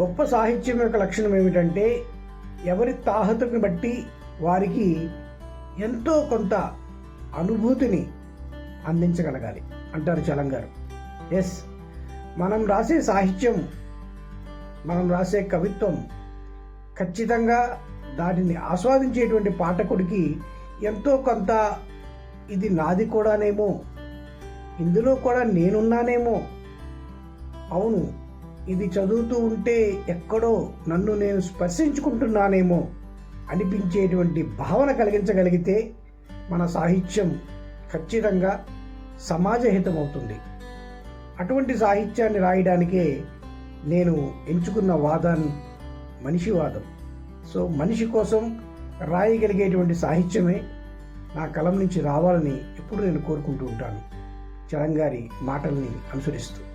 గొప్ప సాహిత్యం యొక్క లక్షణం ఏమిటంటే ఎవరి తాహతుని బట్టి వారికి ఎంతో కొంత అనుభూతిని అందించగలగాలి అంటారు చలం గారు. ఎస్ మనం రాసే సాహిత్యం మనం రాసే కవిత్వం ఖచ్చితంగా దానిని ఆస్వాదించేటువంటి పాఠకుడికి ఎంతో కొంత ఇది నాది కూడానేమో ఇందులో కూడా నేనున్నానేమో. అవును ఇది చదువుతూ ఉంటే ఎక్కడో నన్ను నేను స్పర్శించుకుంటున్నానేమో అనిపించేటువంటి భావన కలిగించగలిగితే మన సాహిత్యం ఖచ్చితంగా సమాజహితం అవుతుంది అటువంటి సాహిత్యాన్ని రాయడానికే నేను ఎంచుకున్న వాదం మనిషి వాదం. సో మనిషి కోసం రాయగలిగేటువంటి సాహిత్యమే నా కలం నుంచి రావాలని ఎప్పుడు నేను కోరుకుంటూ ఉంటాను. చలంగారి మాటల్ని అనుసరిస్తూ.